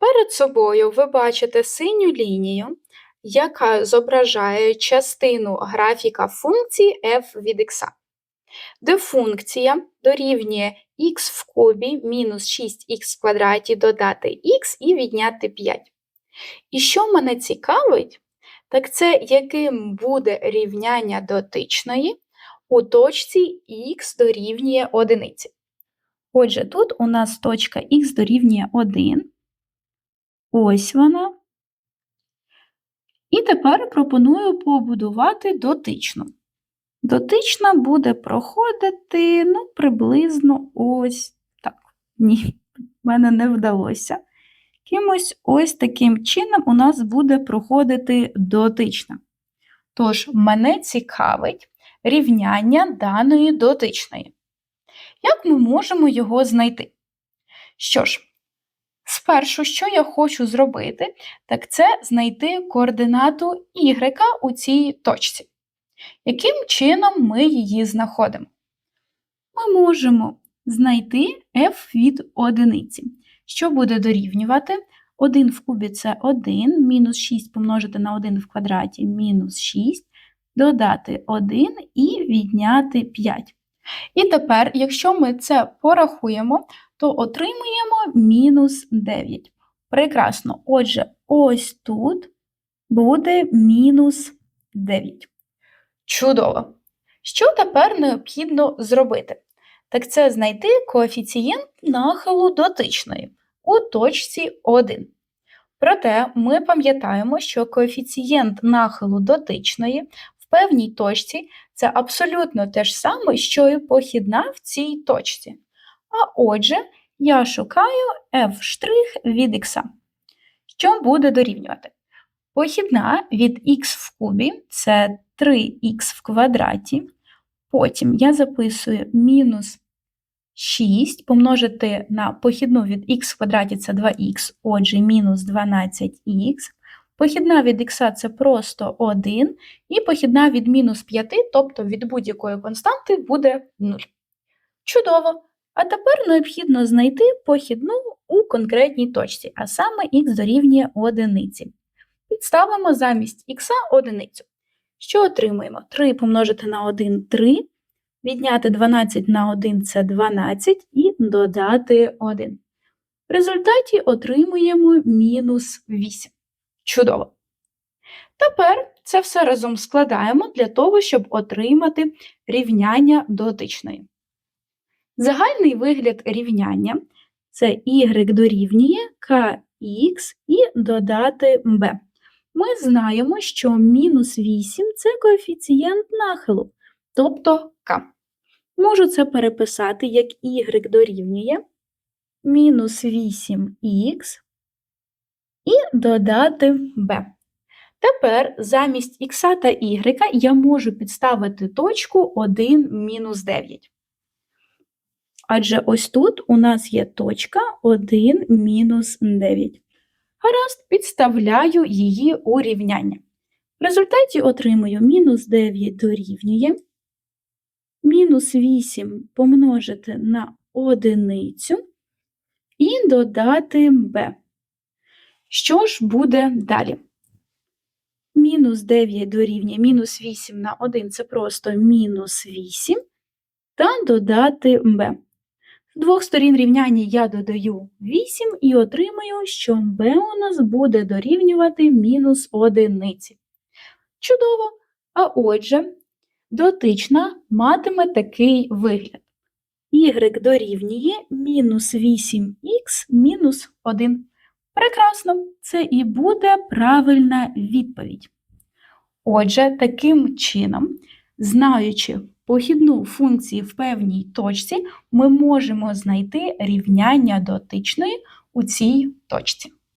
Перед собою ви бачите синю лінію, яка зображає частину графіка функції f від x, де функція дорівнює x в кубі мінус 6х в квадраті додати х і відняти 5. І що мене цікавить, так це яким буде рівняння дотичної у точці х дорівнює 1. Отже, тут у нас точка х дорівнює 1. Ось вона. І тепер пропоную побудувати дотичну. Дотична буде проходити, ну, приблизно ось так. Ні, в мене не вдалося. Кимось ось таким чином у нас буде проходити дотична. Тож, мене цікавить рівняння даної дотичної. Як ми можемо його знайти? Що ж, спершу, що я хочу зробити, так це знайти координату y у цій точці. Яким чином ми її знаходимо? Ми можемо знайти f від одиниці. Що буде дорівнювати? 1 в кубі це 1, мінус 6 помножити на 1 в квадраті мінус 6, додати 1 і відняти 5. І тепер, якщо ми це порахуємо, то отримуємо мінус 9. Прекрасно. Отже, ось тут буде мінус 9. Чудово! Що тепер необхідно зробити? Так це знайти коефіцієнт нахилу дотичної у точці 1. Проте ми пам'ятаємо, що коефіцієнт нахилу дотичної в певній точці це абсолютно те ж саме, що і похідна в цій точці. А отже, я шукаю f' від х. Що буде дорівнювати? Похідна від х в кубі це 3х в квадраті. Потім я записую мінус 6 помножити на похідну від х в квадраті це 2х, отже, мінус 12х. Похідна від х це просто 1, і похідна від мінус 5, тобто від будь-якої константи, буде 0. Чудово! А тепер необхідно знайти похідну у конкретній точці, а саме х дорівнює одиниці. Підставимо замість х одиницю. Що отримуємо? 3 помножити на 1 3, відняти 12 на 1 це 12 і додати 1. В результаті отримуємо мінус 8. Чудово! Тепер це все разом складаємо для того, щоб отримати рівняння дотичної. Загальний вигляд рівняння це y дорівнює kx і додати b. Ми знаємо, що мінус 8 це коефіцієнт нахилу, тобто k. Можу це переписати як y дорівнює мінус 8х і додати b. Тепер замість х та y я можу підставити точку 1 мінус 9. Адже ось тут у нас є точка 1 мінус 9. Гаразд, підставляю її у рівняння. В результаті отримую мінус 9 дорівнює. Мінус 8 помножити на одиницю і додати b. Що ж буде далі? Мінус 9 дорівнює мінус 8 на 1 це просто мінус 8, та додати b. Двох сторін рівняння я додаю 8 і отримаю, що b у нас буде дорівнювати мінус одиниці. Чудово! А отже, дотична матиме такий вигляд. y дорівнює мінус 8х мінус 1. Прекрасно, це і буде правильна відповідь. Отже, таким чином, знаючи похідну функції в певній точці, ми можемо знайти рівняння дотичної у цій точці.